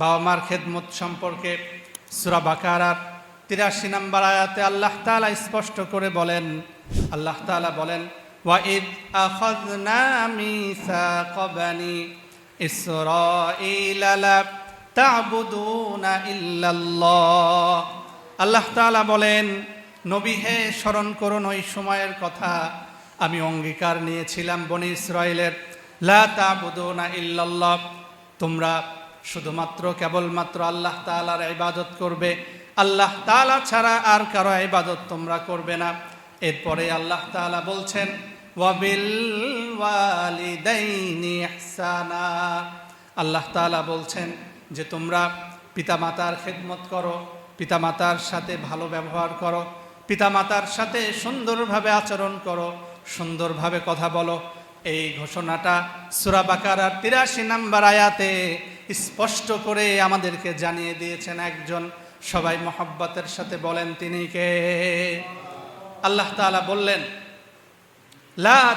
বাবা মার খেদমত সম্পর্কে সুরা বাকারার তিরাশি নম্বর আয়াতে আল্লাহ তাআলা স্পষ্ট করে বলেন, আল্লাহ তাআলা বলেন, ওয়াইদ আখাযনা মিসাক বানি ইসরাঈলা লা তা'বুদুনা ইল্লাল্লাহ। আল্লাহ তাআলা বলেন, নবী হে, স্মরণ করুন ওই সময়ের কথা। আমি অঙ্গীকার নিয়েছিলাম বনি ইসরায়েলের লা তা'বুদুনা ইল্লাল্লাহ। তোমরা শুধুমাত্র কেবলমাত্র আল্লাহ তাআলার ইবাদত করবে। আল্লাহ তাআলা ছাড়া আর কারও ইবাদত তোমরা করবে না। এরপরে আল্লাহ তাআলা বলছেন, ওয়াবিল আল্লাহ তাআলা বলছেন যে, তোমরা পিতামাতার খেদমত করো, পিতামাতার সাথে ভালো ব্যবহার করো, পিতামাতার সাথে সুন্দরভাবে আচরণ করো, সুন্দরভাবে কথা বলো। এই ঘোষণাটা সুরা বাকারার তিরাশি নাম্বার আয়াতে স্পষ্ট করে আমাদেরকে জানিয়ে দিয়েছেন একজন, সবাই মহাব্বতের সাথে বলেন তিনি কে? আল্লাহ তাআলা বললেন, লা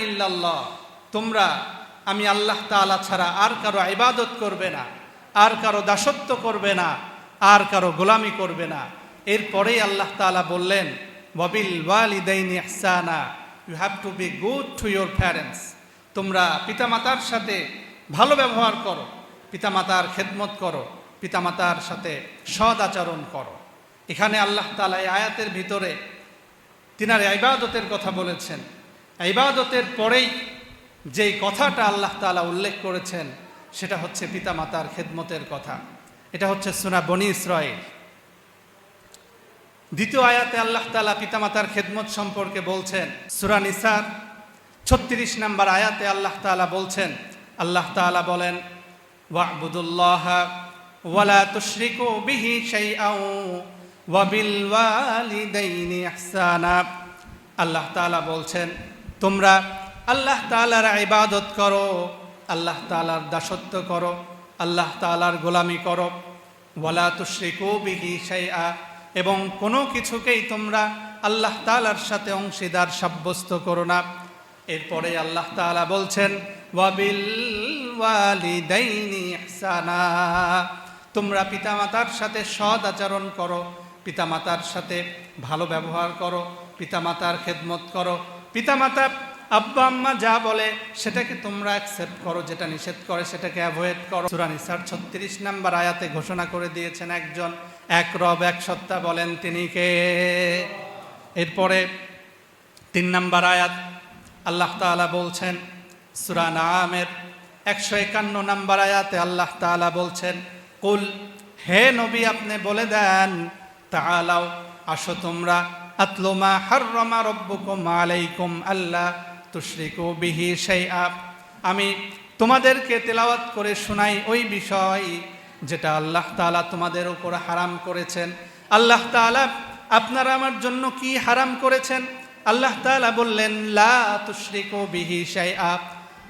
ইল্লাল্লাহ। তোমরা, আমি আল্লাহ তাআলা ছাড়া আর কারও ইবাদত করবে না, আর কারও দাসত্ব করবে না, আর কারও গোলামি করবে না। এরপরেই আল্লাহ তাআলা বললেন, ওয়াবিল ওয়ালিদাইনি ইহসানা। You have to be good to your parents তোমরা পিতামাতার সাথে ভালো ব্যবহার করো। পিতামাতার খেদমত করো, পিতামাতার সাথে সদ আচরণ করো। এখানে আল্লাহ তাআলা এই আয়াতের ভিতরে তিনার ইবাদতের কথা বলেছেন। ইবাদতের পরেই যেই কথাটা আল্লাহ তাআলা উল্লেখ করেছেন, সেটা হচ্ছে পিতামাতার খেদমতের কথা। এটা হচ্ছে সুনা বনি ইসরায়েল দ্বিতীয় আয়াতে আল্লাহ তাআলা পিতামাতার খেদমত সম্পর্কে বলছেন, সুরা নিসার ছত্রিশ নম্বর আয়াতে আল্লাহ তাআলা বলছেন, আল্লাহ তাআলা বলেন আল্লাহ তাআলা বলছেন, তোমরা আল্লাহ তাআলার ইবাদত করো, আল্লাহ তাআলার দাসত্ব করো, আল্লাহ তাআলার গোলামি করো। ওয়ালা তুশরিকু বিহি শাইআ এবং কোনো কিছুকেই তোমরা আল্লাহ তাআলার সাথে অংশীদার সাব্যস্ত করো না। এরপরে আল্লাহ তাআলা বলছেন ওয়াবিল তোমরা পিতামাতার সাথে সদ আচরণ করো, পিতামাতার সাথে ভালো ব্যবহার করো, পিতামাতার খেদমত করো। পিতামাতা আব্বা আম্মা যা বলে সেটাকে তোমরা অ্যাকসেপ্ট করো, যেটা নিষেধ করে সেটাকে অ্যাভয়েড করো। সুরানিসার ছত্রিশ নাম্বার আয়াতে ঘোষণা করে দিয়েছেন একজন, এক রব, এক সত্তা বলেন তিনি কে? এরপরে তিন নাম্বার আয়াত, আল্লাহ তাআলা বলছেন, সুরা নামের একশো একান্ন নাম্বার আয়াতে আল্লাহ তাআলা বলছেন, কুল, হে নবী আপনি বলে দেন, তাআলাও আসো তোমরা আতলুমা হাররমা রব্বুকুম আলাইকুম আল্লাহ তুশরিকু বিহি শাইআ। আমি তোমাদেরকে তেলাওয়াত করে শোনাই ওই বিষয় যেটা আল্লাহ তাআলা তোমাদের উপর হারাম করেছেন। আল্লাহ তাআলা আপনারা আমার জন্য কি হারাম করেছেন? আল্লাহ তাআলা বললেন, লা তুশরিকু বিহি শাইআ।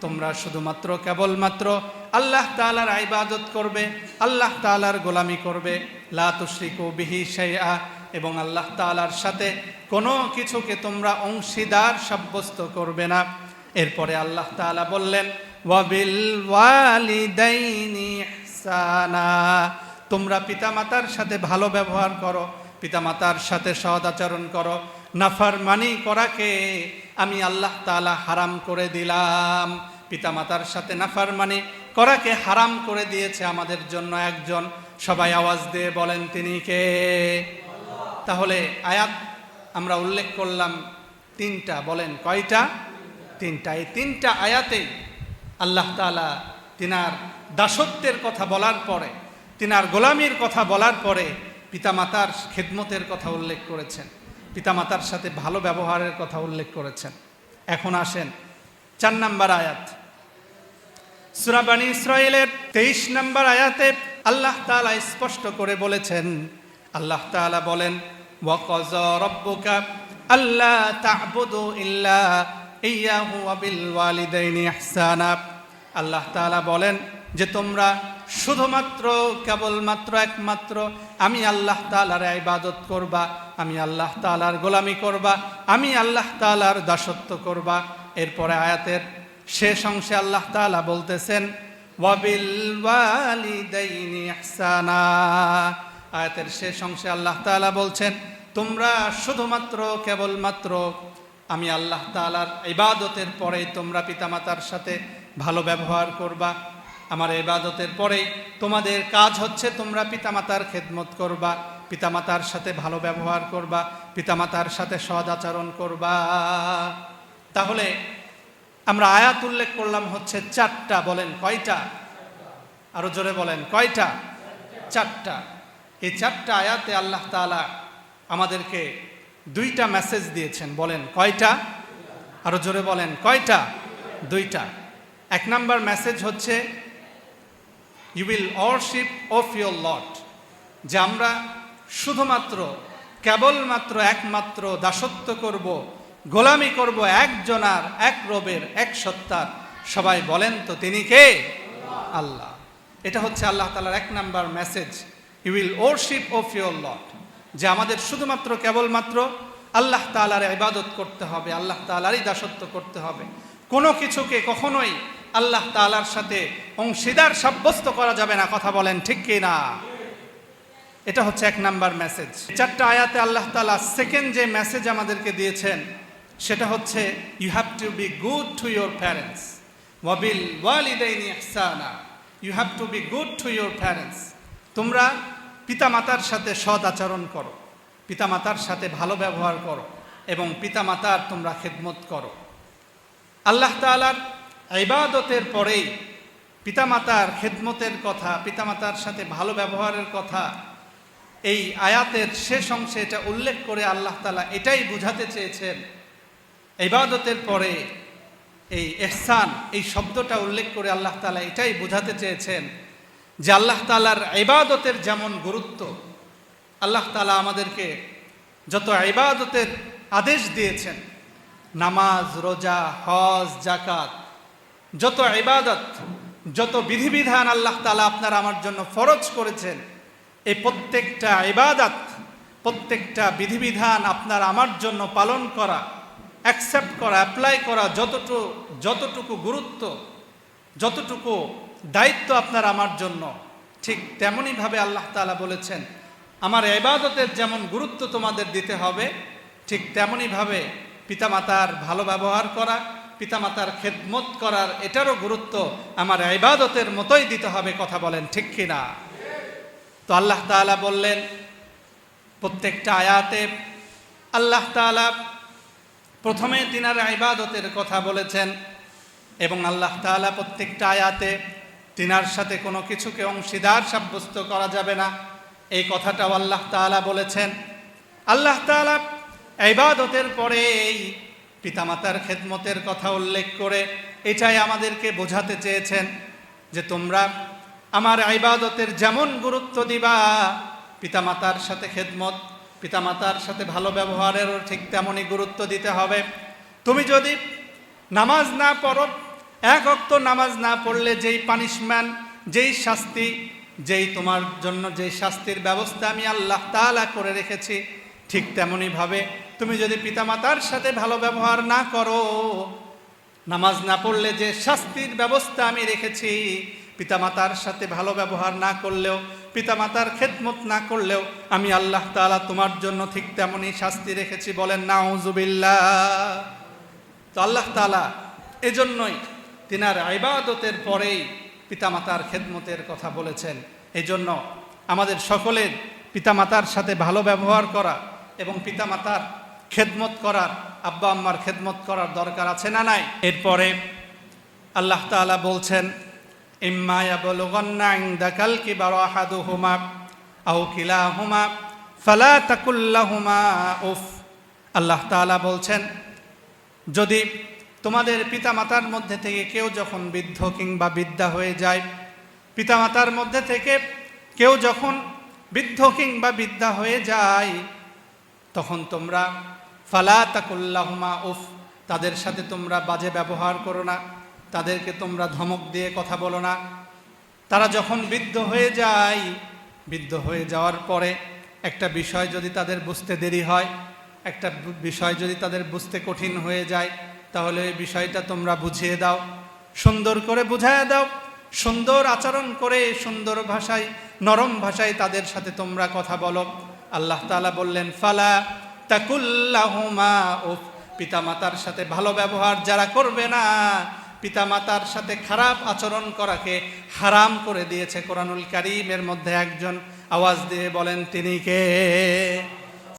তোমরা শুধুমাত্র কেবলমাত্র আল্লাহ তাআলার ইবাদত করবে, আল্লাহ তাআলার গোলামি করবে, লা তুশরিকু বিহি শাইআ, এবং আল্লাহ তাআলার সাথে কোনো কিছুকে তোমরা অংশীদার সাব্যস্ত করবে না। এরপরে আল্লাহ তাআলা বললেন, ওয়াবিল ওয়ালিদাইনি ইহসানা। তোমরা পিতামাতার সাথে ভালো ব্যবহার করো, পিতামাতার সাথে সদ আচরণ করো, নাফারমানি করাকে আমি আল্লাহ তাআলা হারাম করে দিলাম। পিতামাতার সাথে নাফার মানে করাকে হারাম করে দিয়েছে আমাদের জন্য একজন। সবাই আওয়াজ দিয়ে বলেন, তিনি কে? তাহলে আয়াত আমরা উল্লেখ করলাম তিনটা, বলেন কয়টা? তিনটা। এই তিনটা আয়াতেই আল্লাহ তাআলা তিনার দাসত্বের কথা বলার পরে, তিনার গোলামির কথা বলার পরে পিতামাতার খেদমতের কথা উল্লেখ করেছেন। পিতামাতার সাথে ভালো ব্যবহারের কথা উল্লেখ করেছেন। এখন আসেন চার নাম্বার আয়াত। সুরাবানি ইসরায়েলের তেইশ নাম্বার আয়াতে আল্লাহ তাআলা স্পষ্ট করে বলেছেন, আল্লাহ তাআলা বলেন আল্লাহ তা'বুদু ইল্লা ইয়াহু ওয়া বিল ওয়ালিদাইনি ইহসানা। আল্লাহ বলেন যে তোমরা শুধুমাত্র, কেবলমাত্র, একমাত্র আমি আল্লাহ তাআলার ইবাদত করবা, আমি আল্লাহ তাআলার গোলামি করবা, আমি আল্লাহ তাআলার দাসত্ব করবা। এরপরে আয়াতের শেষ অংশে আল্লাহ তাআলা বলতেছেন আয়াতের শেষ অংশে আল্লাহ তাআলা বলছেন, তোমরা শুধুমাত্র, কেবলমাত্র আমি আল্লাহ তাআলার ইবাদতের পরে তোমরা পিতামাতার সাথে ভালো ব্যবহার করবা। আমার ইবাদতের পরেই তোমাদের কাজ হচ্ছে তোমরা পিতামাতার খেদমত করবা, পিতামাতার সাথে ভালো ব্যবহার করবা, পিতামাতার সাথে সদ আচরণ করবা। তাহলে আমরা আয়াত উল্লেখ করলাম হচ্ছে চারটা, বলেন কয়টা? আরও জোরে বলেন, কয়টা? চারটা। এই চারটা আয়াতে আল্লাহ তাআলা আমাদেরকে দুইটা মেসেজ দিয়েছেন, বলেন কয়টা? আরও জোরে বলেন, কয়টা? দুইটা। এক নাম্বার মেসেজ হচ্ছে you will worship of your lord যে আমরা শুধুমাত্র, কেবলমাত্র একমাত্র দাসত্ব করব, গোলামি করব একজনার এক রবের, এক সত্তার। সবাই বলেন তো, তিনি কে? আল্লাহ। এটা হচ্ছে আল্লাহ তালার এক number message you will worship of your lord যে আমাদের শুধুমাত্র, কেবলমাত্র আল্লাহ তালার ইবাদত করতে হবে, আল্লাহ তালারই দাসত্ব করতে হবে। কোনো কিছুকে কখনোই আল্লাহ তালার সাথে অংশীদার সাব্যস্ত করা যাবে না, কথা বলেন ঠিক কি না? এটা হচ্ছে এক নাম্বার মেসেজ চারটা আয়াতে আল্লাহ তালা সেকেন্ড যে মেসেজ আমাদেরকে দিয়েছেন, সেটা হচ্ছে you have to be good to your parents ওয়াবিল ওয়ালিদাইনি ইহসানা you have to be good to your parents তোমরা পিতামাতার সাথে সদ আচরণ করো, পিতামাতার সাথে ভালো ব্যবহার করো, এবং পিতামাতার তোমরা খেদমত করো। আল্লাহ তালার ইবাদতের পরেই পিতামাতার খেদমতের কথা, পিতামাতার সাথে ভালো ব্যবহারের কথা, এই আয়াতের শেষ অংশে এটা উল্লেখ করে আল্লাহ তালা এটাই বুঝাতে চেয়েছেন। ইবাদতের পরে এই এহসান, এই শব্দটা উল্লেখ করে আল্লাহ তালা এটাই বোঝাতে চেয়েছেন যে আল্লাহ তালার ইবাদতের যেমন গুরুত্ব, আল্লাহ তালা আমাদেরকে যত ইবাদতের আদেশ দিয়েছেন, নামাজ, রোজা, হজ জাকাত যত ইবাদত, যত বিধিবিধান আল্লাহ তালা আপনার আমার জন্য ফরজ করেছেন, এই প্রত্যেকটা ইবাদত, প্রত্যেকটা বিধিবিধান আপনার আমার জন্য পালন করা অ্যাকসেপ্ট করা অ্যাপ্লাই করা যতটুকু যতটুকু গুরুত্ব, যতটুকু দায়িত্ব আপনার আমার জন্য, ঠিক তেমনইভাবে আল্লাহ তালা বলেছেন, আমার এবাদতের যেমন গুরুত্ব তোমাদের দিতে হবে, ঠিক তেমনইভাবে পিতামাতার ভালো ব্যবহার করা পিতামাতার খেদমত করার এটারও গুরুত্ব আমার ইবাদতের মতোই দিতে হবে কথা বলেন, ঠিক কিনা? তো আল্লাহ তাআলা বললেন, প্রত্যেকটা আয়াতে আল্লাহ তাআলা প্রথমে তিনার ইবাদতের কথা বলেছেন এবং আল্লাহ তাআলা প্রত্যেকটা আয়াতে তিনার সাথে কোনো কিছুকে অংশীদার সাব্যস্ত করা যাবে না। এই কথাটাও আল্লাহ তাআলা বলেছেন। আল্লাহ তাআলা ইবাদতের পরে এই পিতামাতার খেদমতের কথা উল্লেখ করে এটাই আমাদেরকে বোঝাতে চেয়েছেন যে তোমরা আমার ইবাদতের যেমন গুরুত্ব দিবা, পিতামাতার সাথে খেদমত, পিতামাতার সাথে ভালো ব্যবহারেরও ঠিক তেমনই গুরুত্ব দিতে হবে। তুমি যদি নামাজ না পড়ো, এক অক্ত নামাজ না পড়লে যেই পানিশমেন্ট যেই শাস্তি, যেই তোমার জন্য যেই শাস্তির ব্যবস্থা আমি আল্লাহ তাআলা করে রেখেছি ঠিক তেমনইভাবে তুমি যদি পিতামাতার সাথে ভালো ব্যবহার না করো, নামাজ না পড়লে যে শাস্তির ব্যবস্থা আমি রেখেছি, পিতামাতার সাথে ভালো ব্যবহার না করলেও, পিতামাতার খেদমত না করলেও আমি আল্লাহ তাআলা তোমার জন্য ঠিক তেমনই শাস্তি রেখেছি বলেন, নাউজুবিল্লাহ। তো আল্লাহ তাআলা এজন্যই তিনার ইবাদতের পরেই পিতামাতার খেদমতের কথা বলেছেন। এজন্য আমাদের সকলের পিতামাতার সাথে ভালো ব্যবহার করা এবং পিতামাতার খেদমত করার আব্বা আম্মার খেদমত করার দরকার আছে না নাই? এরপরে আল্লাহ তাআলা বলছেন ইম্মা ইয়াবলুগান্না ইনদাকাল কিবারা আহাদুহুমা আও কিলাহুমা ফালা তাকুল্লাহুমা উফ। আল্লাহ তাআলা বলছেন যদি তোমাদের পিতামাতার মধ্যে থেকে কেউ যখন বৃদ্ধ কিংবা বিদ্যা হয়ে যায় পিতামাতার মধ্যে থেকে কেউ যখন বৃদ্ধ কিংবা বিদ্যা হয়ে যায় তখন তোমরা, ফালা তাকুল্লাহুমা, উফ, তাদের সাথে তোমরা বাজে ব্যবহার করো না, তাদেরকে তোমরা ধমক দিয়ে কথা বলো না। তারা যখন বৃদ্ধ হয়ে যায়, বৃদ্ধ হয়ে যাওয়ার পরে একটা বিষয় যদি তাদের বুঝতে দেরি হয়, একটা বিষয় যদি তাদের বুঝতে কঠিন হয়ে যায়, তাহলে এই বিষয়টা তোমরা বুঝিয়ে দাও, সুন্দর করে বুঝাইয়া দাও, সুন্দর আচরণ করে সুন্দর ভাষায়, নরম ভাষায় তাদের সাথে তোমরা কথা বলো। আল্লাহ তালা বললেন, ফালা তাকুল্লাহুমা ও পিতামাতার সাথে ভালো ব্যবহার যারা করবে না, পিতামাতার সাথে খারাপ আচরণ করাকে হারাম করে দিয়েছে কোরআনুল কারিমের মধ্যে একজন আওয়াজ দিয়ে বলেন, তিনি কে?